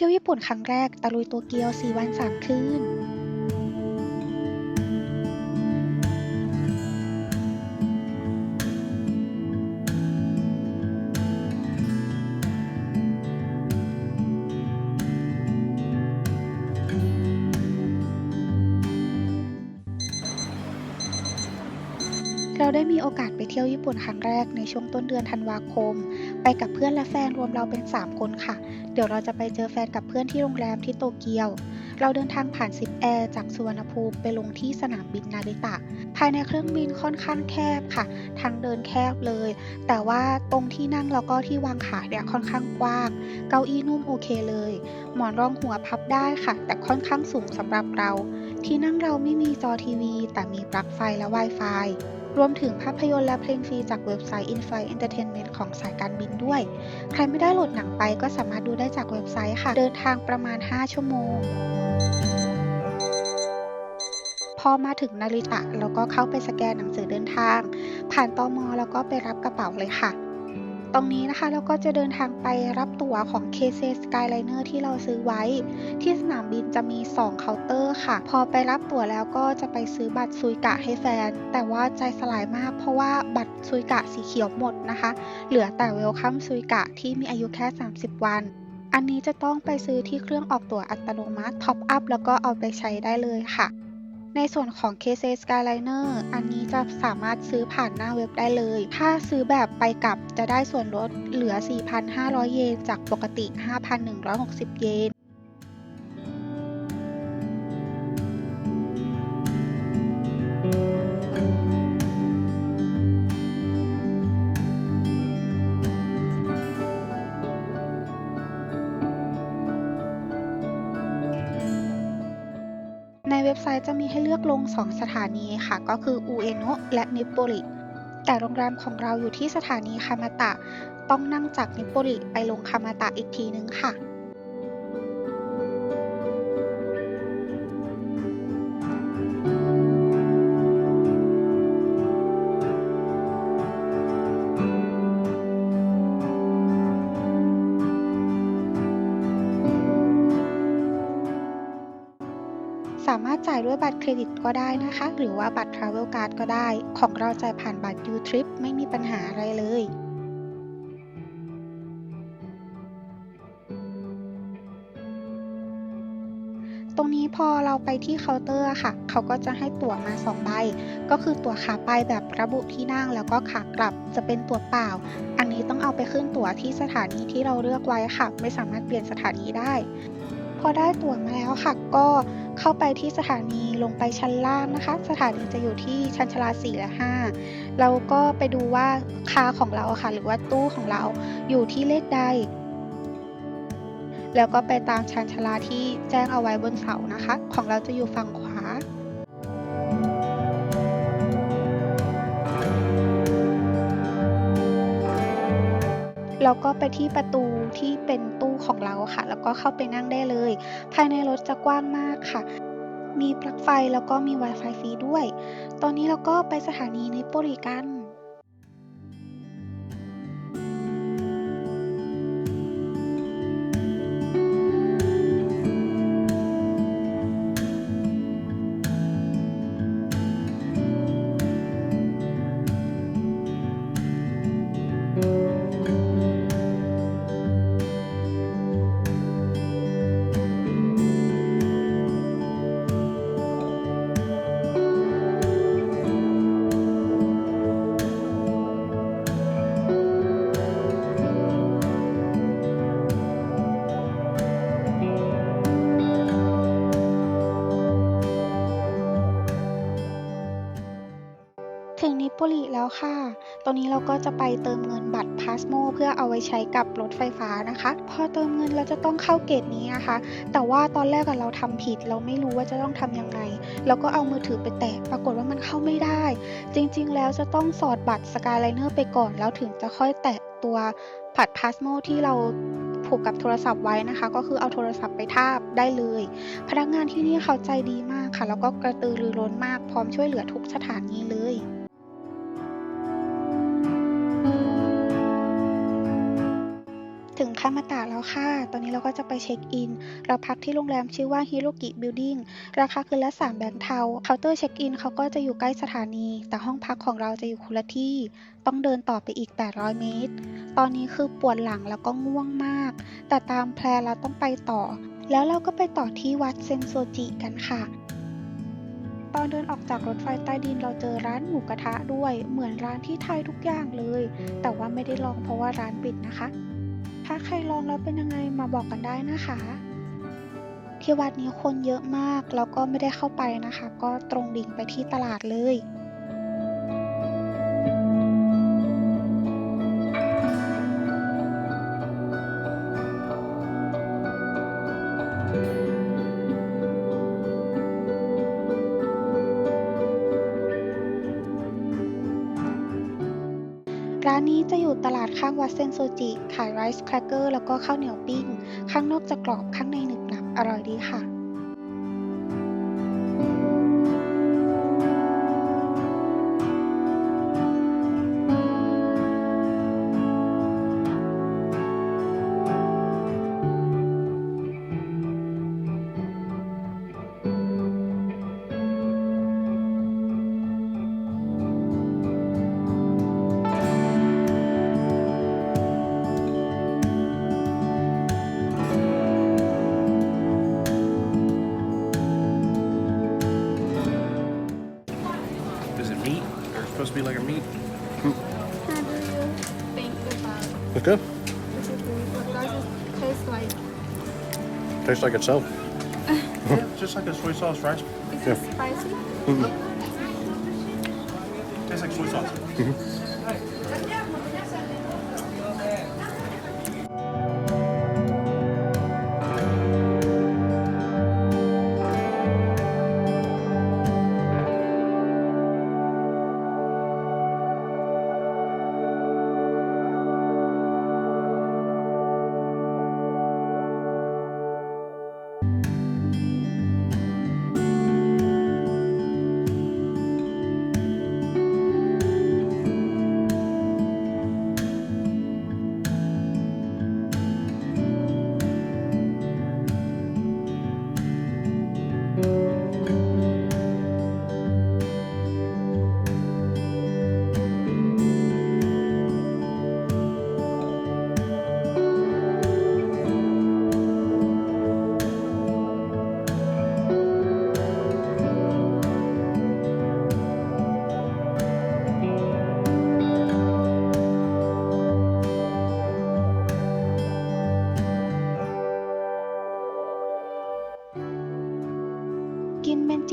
ที่ยวญี่ปุ่นครั้งแรกตะลุยโตเกียว 4 วัน 3 คืน เที่ยวญี่ปุ่นครั้งแรกในช่วงต้นเดือนธันวาคม ไปกับเพื่อนและแฟนรวมเราเป็น 3 คนค่ะ เดี๋ยวเราจะไปเจอแฟนกับเพื่อนที่โรงแรมที่โตเกียว เราเดินทางผ่านซิปแอร์จากสุวรรณภูมิไปลงที่สนามบินนาริตะ ภายในเครื่องบินค่อนข้างแคบค่ะ ทางเดินแคบเลย แต่ว่าตรงที่นั่งแล้วก็ที่วางขาเนี่ยค่อนข้างกว้าง เก้าอี้นุ่มโอเคเลย หมอนรองหัวพับได้ค่ะ แต่ค่อนข้างสูงสำหรับเรา ที่นั่งเราไม่มีจอทีวี แต่มีปลั๊กไฟและ Wi-Fi รวมถึงภาพยนตร์และเพลงฟรีจากเว็บไซต์ Inflight Entertainment ของสายการบินด้วย ใครไม่ได้โหลดหนังไปก็สามารถดูได้จากเว็บไซต์ค่ะ เดินทางประมาณ 5 ชั่วโมง พอมาถึงนาริตะเราก็เข้าไปสแกนหนังสือเดินทาง ผ่านตอมอแล้วก็ไปรับกระเป๋าเลยค่ะ ตรงนี้นะคะเราก็จะเดินทางไปรับตั๋วของ KC Skyliner ที่เราซื้อไว้ ที่สนามบินจะมี 2 เคาน์เตอร์ค่ะ พอไปรับตั๋วแล้วก็จะไปซื้อบัตรซุยกะให้แฟน แต่ว่าใจสลายมากเพราะว่าบัตรซุยกะสีเขียวหมดนะคะ เหลือแต่เวลคัมซุยกะที่มีอายุแค่ 30 วันอันนี้จะต้องไปซื้อที่เครื่องออกตั๋วอัตโนมัติท็อปอัพแล้วก็เอาไปใช้ได้เลยค่ะ ในส่วนของ KC Skyliner อันนี้จะสามารถซื้อผ่านหน้าเว็บได้เลย ถ้าซื้อแบบไปกลับจะได้ส่วนลดเหลือ 4,500 เยน จากปกติ 5,160 เยน จะมีให้เลือกลง 2 สถานีค่ะ ก็คืออูเอโนะและนิปโปริแต่โรงแรมของเราอยู่ที่สถานีคามาตะ ต้องนั่งจากนิปโปริไปลงคามาตะอีกทีนึงค่ะ สามารถจ่ายด้วยบัตรเครดิตก็ได้นะคะ หรือว่าบัตร Travel Card ก็ได้ ของเราจ่ายผ่านบัตร U-Trip ไม่มีปัญหาอะไรเลยตรงนี้พอเราไปที่เคาน์เตอร์ค่ะ เขาก็จะให้ตั๋วมา 2 ใบ ก็คือตั๋วขาไปแบบระบุที่นั่งแล้วก็ขากลับจะเป็นตั๋วเปล่า อันนี้ต้องเอาไปขึ้นตั๋วที่สถานีที่เราเลือกไว้ค่ะ ไม่สามารถเปลี่ยนสถานีได้ พอได้ตั๋วมาแล้วค่ะ ก็ เข้าไปที่สถานีลงไปชั้นล่างนะคะ สถานีจะอยู่ที่ชั้นชาลา4และ5เราก็ไปดูว่าคาของเราค่ะ หรือว่าตู้ของเราอยู่ที่เลขใด แล้วก็ไปตามชั้นชลาที่แจ้งเอาไว้บนเสานะคะ ของเราจะอยู่ฝั่งขวาเราก็ไปที่ประตูที่เป็นตู้ ของเราค่ะ แล้วก็เข้าไปนั่งได้เลย ภายในรถจะกว้างมากค่ะ มีปลั๊กไฟแล้วก็มี Wi-Fi ฟรีด้วย ตอนนี้เราก็ไปสถานีนิโปริกัน ค่ะ ตอนนี้เราก็จะไปเติมเงินบัตรพาสโมเพื่อเอาไว้ใช้กับรถไฟฟ้านะคะ พอเติมเงินเราจะต้องเข้าเกตนี้นะคะ แต่ว่าตอนแรกเราทำผิด เราไม่รู้ว่าจะต้องทำยังไง เราก็เอามือถือไปแตะ ปรากฏว่ามันเข้าไม่ได้ จริงๆ แล้วจะต้องสอดบัตรสกายไลเนอร์ไปก่อน แล้วถึงจะค่อยแตะตัวบัตรพาสโมที่เราผูกกับโทรศัพท์ไว้นะคะ ก็คือเอาโทรศัพท์ไปทาบได้เลย พนักงานที่นี่เขาใจดีมากค่ะ แล้วก็กระตือรือร้นมากพร้อมช่วยเหลือทุกสถานีเลยามาตะแล้วค่ะ ตอนนี้เราก็จะไปเช็คอิน เราพักที่โรงแรมชื่อว่าฮิโรกิบิลดิ้ง ราคาคืนละ 3 แบงค์เทา เคาน์เตอร์เช็คอินเขาก็จะอยู่ใกล้สถานี แต่ห้องพักของเราจะอยู่คนละที่ ต้องเดินต่อไปอีก 800 เมตร ตอนนี้คือปวดหลังแล้วก็ง่วงมาก แต่ตามแพลนเราต้องไปต่อ แล้วเราก็ไปต่อที่วัดเซนโซจิกันค่ะตอนเดินออกจากรถไฟใต้ดินเราเจอร้านหมูกระทะด้วย เหมือนร้านที่ไทยทุกอย่างเลย แต่ว่าไม่ได้ลองเพราะว่าร้านปิดนะคะ ถ้าใครลองแล้วเป็นยังไงมาบอกกันได้นะคะ ที่วัดนี้คนเยอะมากแล้วก็ไม่ได้เข้าไปนะคะ ก็ตรงดิ่งไปที่ตลาดเลย ร้านนี้จะอยู่ตลาดข้างวัดเซนโซจิ ขายไรซ์แครกเกอร์แล้วก็ข้าวเหนียวปิ้ง ข้างนอกจะกรอบข้างในหนึบหนับอร่อยดีค่ะ it like? Tastes like itself. just like a soy sauce rice. Is Yeah. it spicy? Mm-hmm. Tastes like soy sauce. กิ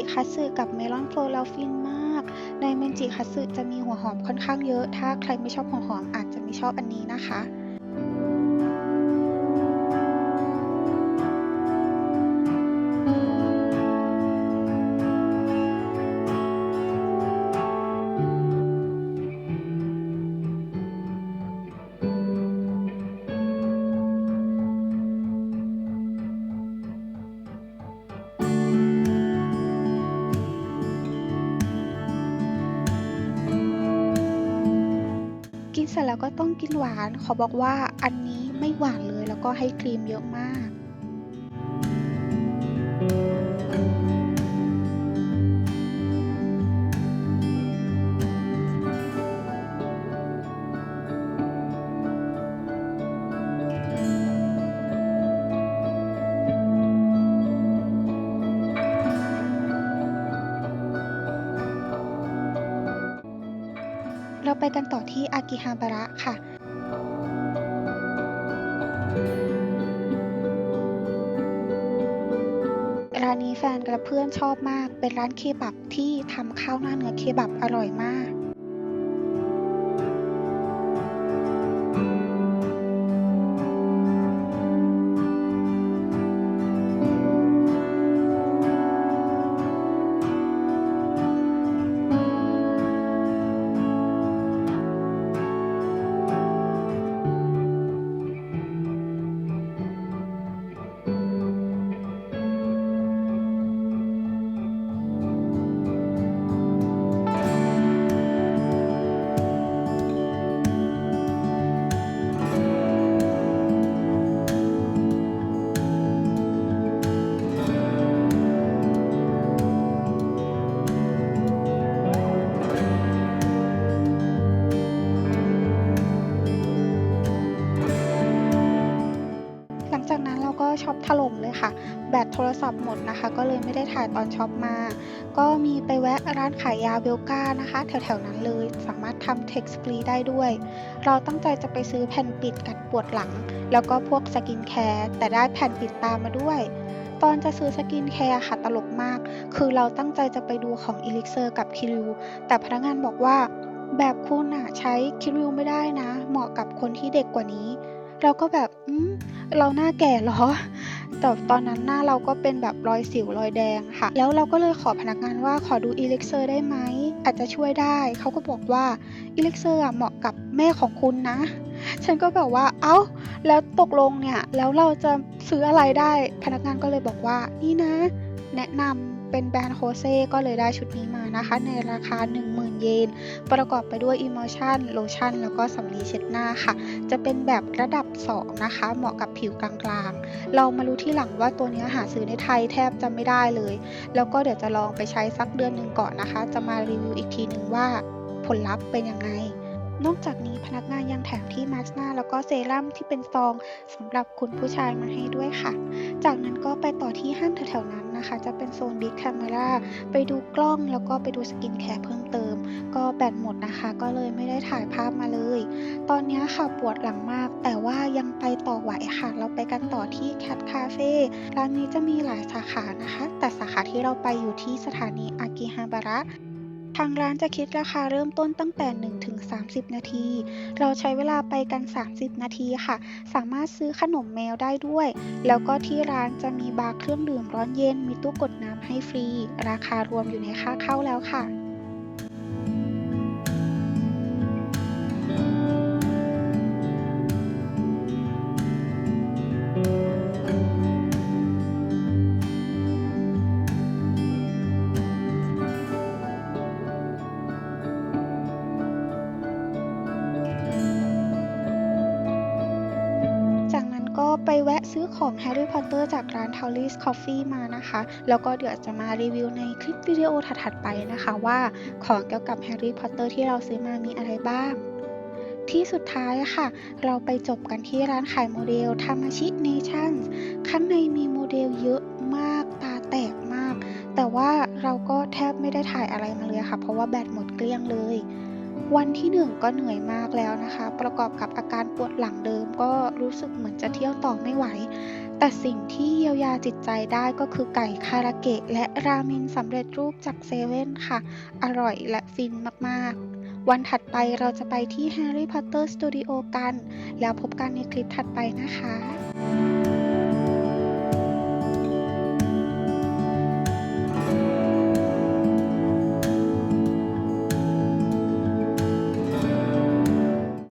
จิคัตสึกับเมลอนโฟลแล้วฟินมาก ในเมนจิคัตสึจะมีหัวหอมค่อนข้างเยอะ ถ้าใครไม่ชอบหัวหอมอาจจะไม่ชอบอันนี้นะคะ ก็ต้องกินหวาน ขอบอกว่าอันนี้ไม่หวานเลยแล้วก็ให้ครีมเยอะมาก ไปกันต่อที่อากิฮาบาระค่ะร้านนี้แฟนกับเพื่อนชอบมาก เป็นร้านเคบับที่ทำข้าวหน้าเนื้อเคบับอร่อยมาก รศัพท์หมดนะคะ ก็เลยไม่ได้ถ่ายตอนช็อปมา ก็มีไปแวะร้านขายยาเบลกานะคะ แถวๆนั้นเลยสามารถทำเท็กซ์ฟรีได้ด้วย เราตั้งใจจะไปซื้อแผ่นปิดกันปวดหลัง แล้วก็พวกสกินแคร์แต่ได้แผ่นปิดตามมาด้วย ตอนจะซื้อสกินแคร์ค่ะตลกมาก คือเราตั้งใจจะไปดูของ e l i x i r กับคิริวแต่พนักงานบอกว่าแบบคุณอะใช้คิริวไม่ได้นะ เหมาะกับคนที่เด็กกว่านี้ เราก็แบบอืมเราหน้าแก่เหรอ แต่ตอนนั้นหน้าเราก็เป็นแบบรอยสิวรอยแดงค่ะ แล้วเราก็เลยขอพนักงานว่าขอดู e l i x i r ได้ไหม อาจจะช่วยได้ เขาก็บอกว่า e l i x i r อะเหมาะกับแม่ของคุณนะ ฉันก็แบบว่า เอ้า แล้วตกลงเนี่ย แล้วเราจะซื้ออะไรได้ พนักงานก็เลยบอกว่า นี่นะ แนะนำเป็นแบรนด์โฮเซ่ก็เลยได้ชุดนี้มานะคะ ในราคา1 เยนประกอบไปด้วย Emulsion โลชั่นแล้วก็สำลีเช็ดหน้าค่ะ จะเป็นแบบระดับ 2 นะคะ เหมาะกับผิวกลางๆ เรามารู้ที่หลังว่าตัวเนี้ยหาซื้อในไทยแทบจะไม่ได้เลย แล้วก็เดี๋ยวจะลองไปใช้สักเดือนหนึ่งก่อนนะคะ จะมารีวิวอีกทีหนึ่งว่าผลลัพธ์เป็นยังไงนอกจากนี้พนักงานยังแถมที่มาสก์หน้าแล้วก็เซรั่มที่เป็นซองสำหรับคุณผู้ชายมาให้ด้วยค่ะ จากนั้นก็ไปต่อที่ห้างแถวๆนั้น นะคะ จะเป็นโซนบิ๊กแคมเมราไปดูกล้องแล้วก็ไปดูสกินแคร์เพิ่มเติม ก็แบตหมดนะคะ ก็เลยไม่ได้ถ่ายภาพมาเลย ตอนนี้ค่ะปวดหลังมาก แต่ว่ายังไปต่อไหวค่ะ เราไปกันต่อที่แคทคาเฟ่ร้านนี้จะมีหลายสาขานะคะ แต่สาขาที่เราไปอยู่ที่สถานีอากิฮาบาระางร้านจะคิดราคาเริ่มต้นตั้งแต่1ถึง30 นาที เราใช้เวลาไปกัน 30 นาทีค่ะ สามารถซื้อขนมแมวได้ด้วย แล้วก็ที่ร้านจะมีบาร์เครื่องดื่มร้อนเย็น มีตู้กดน้ำให้ฟรี ราคารวมอยู่ในค่าเข้าแล้วค่ะ ของแฮร์รี่พอตเตอร์จากร้าน t o w l e s Coffee มานะคะ แล้วก็เดี๋ยวจะมารีวิวในคลิปวิดีโอถัดๆไปนะคะว่าของเกี่ยวกับแฮร์รี่พอตเตอร์ที่เราซื้อมามีอะไรบ้าง ที่สุดท้ายค่ะ เราไปจบกันที่ร้านขายโมเดล Tamashi Nations ข้างในมีโมเดลเยอะมากตาแตกมาก แต่ว่าเราก็แทบไม่ได้ถ่ายอะไรมาเลยค่ะ เพราะว่าแบตหมดเกลี้ยงเลย วันที่หนึ่งก็เหนื่อยมากแล้วนะคะ ประกอบกับอาการปวดหลังเดิมก็รู้สึกเหมือนจะเที่ยวต่อไม่ไหว แต่สิ่งที่เยียวยาจิตใจได้ก็คือไก่คาราเกะและราเมนสำเร็จรูปจากเซเว่นค่ะ อร่อยและฟินมากๆ วันถัดไปเราจะไปที่ Harry Potter Studio กัน แล้วพบกันในคลิปถัดไปนะคะ